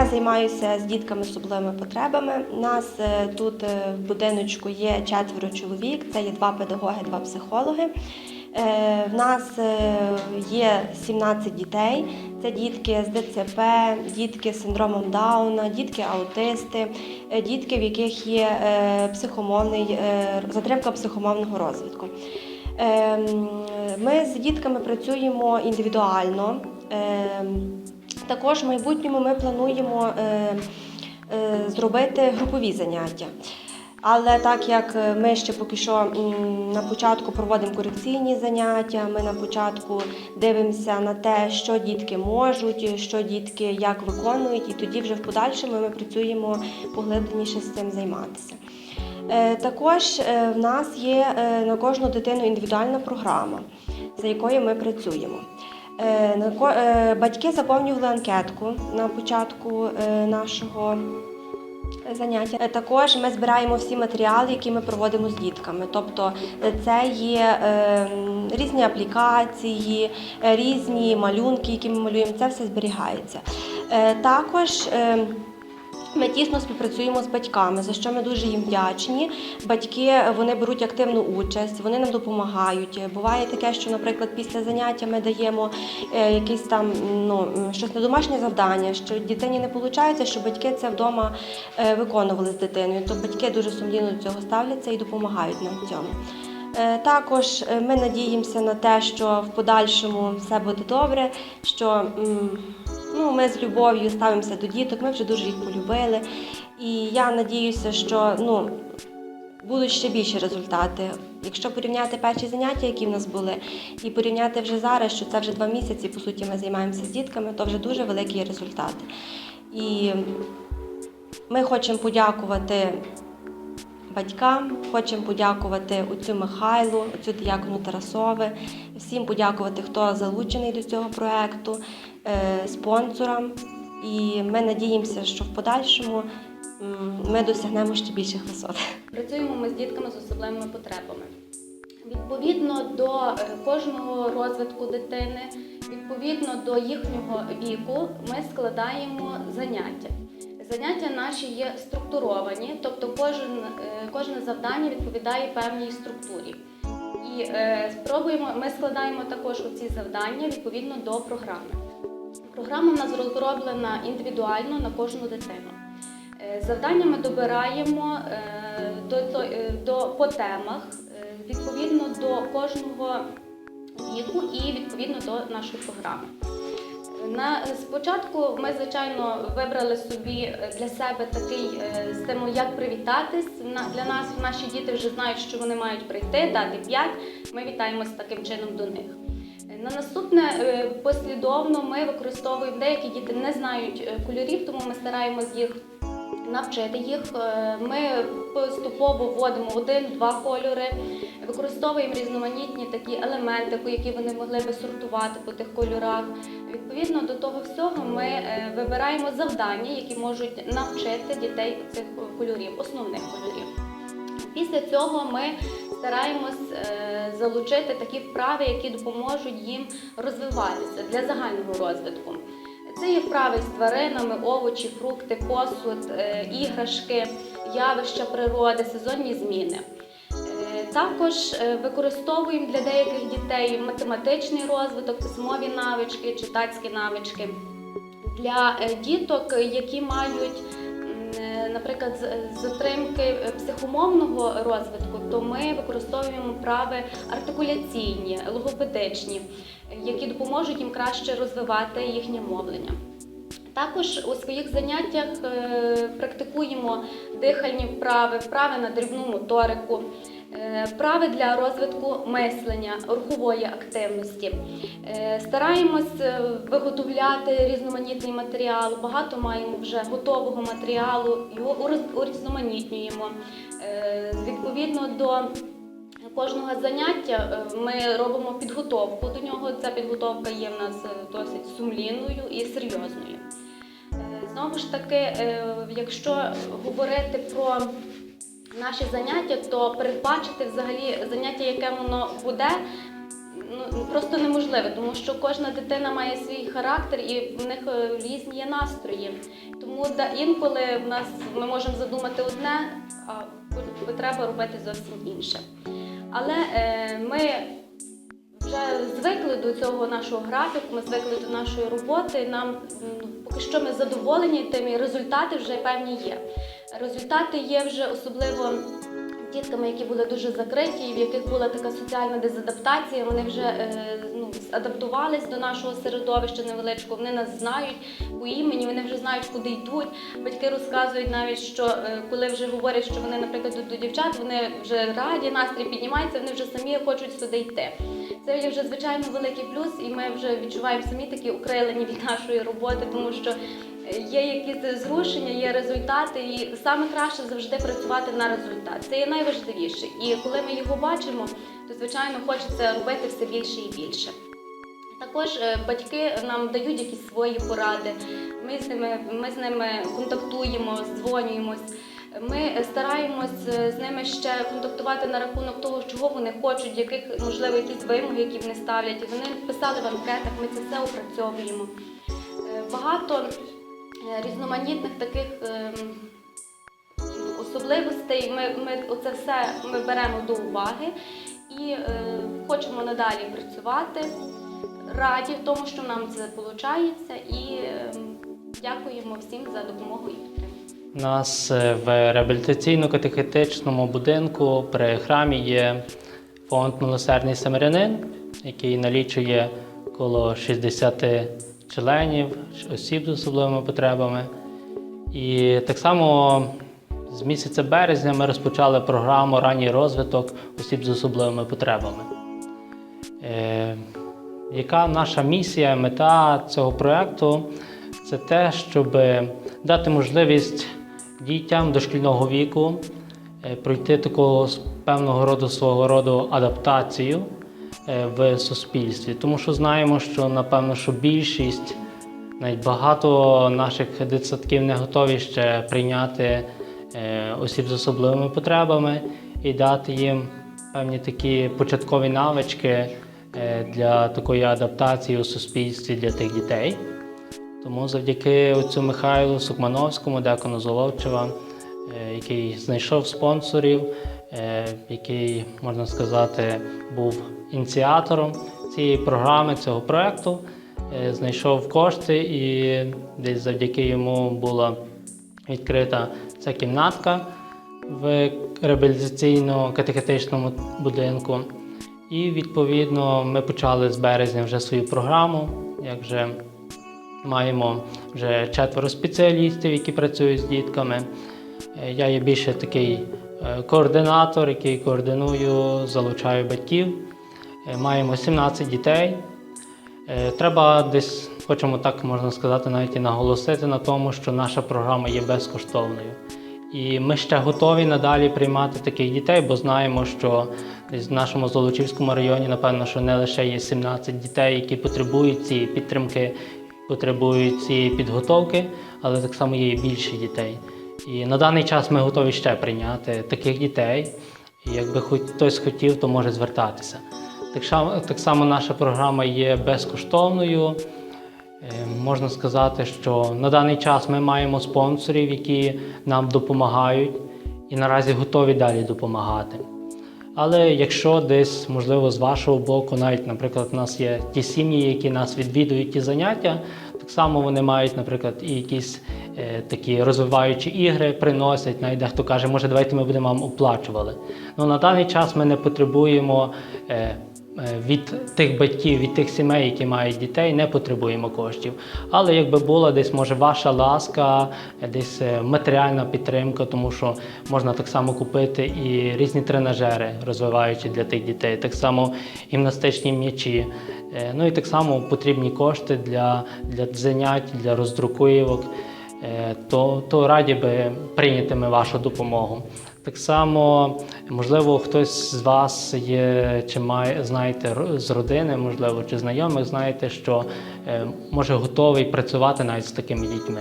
Я займаюся з дітками з особливими потребами. У нас е, тут е, в будиночку є четверо чоловік, це є два педагоги, два психологи. Е, В нас є 17 дітей. Це дітки з ДЦП, дітки з синдромом Дауна, дітки аутисти, е, дітки, в яких є психомовний затримка психомовного розвитку. Ем, Ми з дітками працюємо індивідуально. Також в майбутньому ми плануємо е, е, зробити групові заняття. Але так як е, ми ще поки що на початку проводимо корекційні заняття, ми на початку дивимося на те, що дітки можуть, що дітки як виконують, і тоді вже в подальшому ми працюємо поглибленіше з цим займатися. Також в нас є на кожну дитину індивідуальна програма, за якою ми працюємо. Е, е, Батьки заповнювали анкетку на початку е, нашого заняття. Також ми збираємо всі матеріали, які ми проводимо з дітками. Тобто це є різні аплікації, різні малюнки, які ми малюємо. Це все зберігається. Також ми тісно співпрацюємо з батьками, за що ми дуже їм вдячні. Батьки вони беруть активну участь, вони нам допомагають. Буває таке, що, наприклад, після заняття ми даємо е, якісь там ну щось на домашнє завдання, що дитині не виходить, що батьки це вдома е, виконували з дитиною. То батьки дуже сумлінно до цього ставляться і допомагають нам в цьому. Е, Також ми надіємося на те, що в подальшому все буде добре, що ну, ми з любов'ю ставимося до діток, ми вже дуже їх полюбили. І я надіюся, що ну, будуть ще більші результати. Якщо порівняти перші заняття, які в нас були, і порівняти вже зараз, що це вже два місяці, по суті, ми займаємося з дітками, то вже дуже великі результати. І ми хочемо подякувати батькам, хочемо подякувати отцю Михайлу, отцю Діякону Тарасове, всім подякувати, хто залучений до цього проекту, е, спонсорам. І ми надіємося, що в подальшому ми досягнемо ще більших висот. Працюємо ми з дітками з особливими потребами. Відповідно до е, кожного розвитку дитини, відповідно до їхнього віку, ми складаємо заняття. Заняття наші є структуровані, тобто кожен, е, кожне завдання відповідає певній структурі. І е, спробуємо, ми складаємо також ці завдання відповідно до програми. Програма в нас розроблена індивідуально на кожну дитину. Е, Завдання ми добираємо е, до, е, до, по темах відповідно до кожного віку і відповідно до нашої програми. На спочатку ми, звичайно, вибрали собі для себе такий стимул, як привітатись. Для нас наші діти вже знають, що вони мають прийти, дати 5. Ми вітаємося таким чином до них. На наступне е, послідовно ми використовуємо деякі діти не знають е, кольорів, тому ми стараємось їх навчити їх. Е, Ми поступово вводимо один-два кольори, використовуємо різноманітні такі елементи, які вони могли би сортувати по тих кольорах. Відповідно до того всього, ми вибираємо завдання, які можуть навчити дітей цих кольорів, основних кольорів. Після цього ми стараємось е, залучити такі вправи, які допоможуть їм розвиватися для загального розвитку. Це є вправи з тваринами, овочі, фрукти, посуд, е, іграшки, явища природи, сезонні зміни. Е, Також використовуємо для деяких дітей математичний розвиток, письмові навички, читацькі навички. Для діток, які мають, наприклад, з- затримки е, психомовного розвитку, то ми використовуємо вправи артикуляційні, логопедичні, е, які допоможуть їм краще розвивати їхнє мовлення. Також у своїх заняттях е, практикуємо дихальні вправи, вправи на дрібну моторику, е, вправи для розвитку мислення, рухової активності. Е, Стараємось е, виготовляти різноманітний матеріал. Багато маємо вже готового матеріалу, його урізноманітнюємо. Е, Відповідно до кожного заняття е, ми робимо підготовку до нього. Ця підготовка є в нас е, досить сумлінною і серйозною. Е, Знову ж таки, е, якщо говорити про наші заняття, то передбачити взагалі заняття, яке воно буде, ну, просто неможливе, тому що кожна дитина має свій характер і в них е, різні є настрої. Тому да, інколи в нас ми можемо задумати одне, а потреба робити зовсім інше. Але е, ми вже звикли до цього нашого графіку, ми звикли до нашої роботи. Нам поки що ми задоволені тим, і результати вже певні є. Результати є вже особливо дітками, які були дуже закриті, і в яких була така соціальна дезадаптація. Вони вже е, ну, адаптувались до нашого середовища невеличкого. Вони нас знають по імені, вони вже знають, куди йдуть. Батьки розказують навіть, що е, коли вже говорять, що вони, наприклад, йдуть до дівчат, вони вже раді, настрій піднімається, вони вже самі хочуть сюди йти. Це є вже звичайно великий плюс, і ми вже відчуваємо самі такі укрилені від нашої роботи, тому що є якісь зрушення, є результати, і саме краще завжди працювати на результат. Це є найважливіше. І коли ми його бачимо, то звичайно хочеться робити все більше і більше. Також е, батьки нам дають якісь свої поради. Ми з ними, ми з ними контактуємо, дзвонюємось. Ми стараємось е, з ними ще контактувати на рахунок того, чого вони хочуть, яких можливо якісь вимоги, які вони ставлять. Вони писали в анкетах, ми це все опрацьовуємо. Е, Багато різноманітних таких ем, особливостей. Ми, ми оце все ми беремо до уваги і е, хочемо надалі працювати. Раді в тому, що нам це виходить, і е, дякуємо всім за допомогу. У нас е, в реабілітаційно-катехетичному будинку при храмі є фонд Милосердний Самарянин, який налічує коло 60 членів, осіб з особливими потребами. І так само з місяця березня ми розпочали програму Ранній розвиток осіб з особливими потребами. Е, яка наша місія, мета цього проєкту? Це те, щоб дати можливість дітям дошкільного віку е, пройти таку с- певного роду свого роду адаптацію в суспільстві. Тому що знаємо, що напевно, що більшість, навіть багато наших дитсадків не готові ще прийняти е, осіб з особливими потребами і дати їм певні такі початкові навички е, для такої адаптації у суспільстві для тих дітей. Тому завдяки отцю Михайлу Сукмановському, декану Золовчева, е, який знайшов спонсорів, е, який, можна сказати, був ініціатором цієї програми, цього проєкту, е, знайшов кошти і десь завдяки йому була відкрита ця кімнатка в реабілітаційно-катехетичному будинку. І відповідно ми почали з березня вже свою програму, як вже Маємо вже четверо спеціалістів, які працюють з дітками. Е, Я є більше такий е, координатор, який координую, залучаю батьків. Е, Маємо 17 дітей. Е, Треба десь, хочемо так можна сказати, навіть і наголосити на тому, що наша програма є безкоштовною. І ми ще готові надалі приймати таких дітей, бо знаємо, що в нашому Золочівському районі, напевно, що не лише є 17 дітей, які потребують цієї підтримки, потребують цієї підготовки, але так само є і більше дітей. І на даний час ми готові ще прийняти таких дітей. І якби хоч хтось хотів, то може звертатися. Так само, наша програма є безкоштовною. Е, Можна сказати, що на даний час ми маємо спонсорів, які нам допомагають і наразі готові далі допомагати. Але якщо десь, можливо, з вашого боку, навіть, наприклад, у нас є ті сім'ї, які нас відвідують ті заняття, так само вони мають, наприклад, і якісь е, такі розвиваючі ігри приносять. Навіть дехто каже, може, давайте ми будемо вам оплачували. Ну на даний час ми не потребуємо. Е, від тих батьків, від тих сімей, які мають дітей, не потребуємо коштів. Але якби була десь, може, ваша ласка, е, десь е, матеріальна підтримка, тому що можна так само купити і різні тренажери, розвиваючі для тих дітей, так само гімнастичні м'ячі. Е, Ну і так само потрібні кошти для, для занять, для роздруківок. Е, То, то раді би прийняти ми вашу допомогу. Так само, можливо, хтось з вас є чи має знаєте з родини, можливо, чи знайомих, знаєте, що е, може готовий працювати навіть з такими дітьми.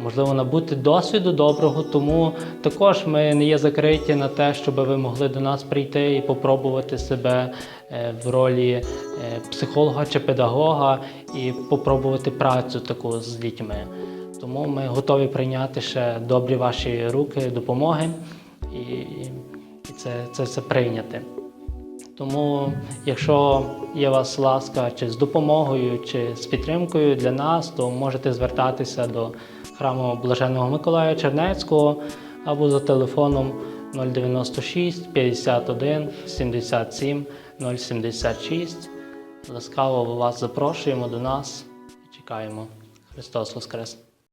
можливо, набути досвіду доброго. Тому також ми не є закриті на те, щоб ви могли до нас прийти і попробувати себе е, в ролі е, психолога чи педагога і попробувати працю таку з дітьми. Тому ми готові прийняти ще добрі ваші руки, допомоги і, і це, це, це прийняти. Тому, якщо є у вас ласка чи з допомогою, чи з підтримкою для нас, то можете звертатися до храму Блаженного Миколая Чернецького або за телефоном 096 51 77 076. Ласкаво вас запрошуємо до нас і чекаємо. Христос Воскрес!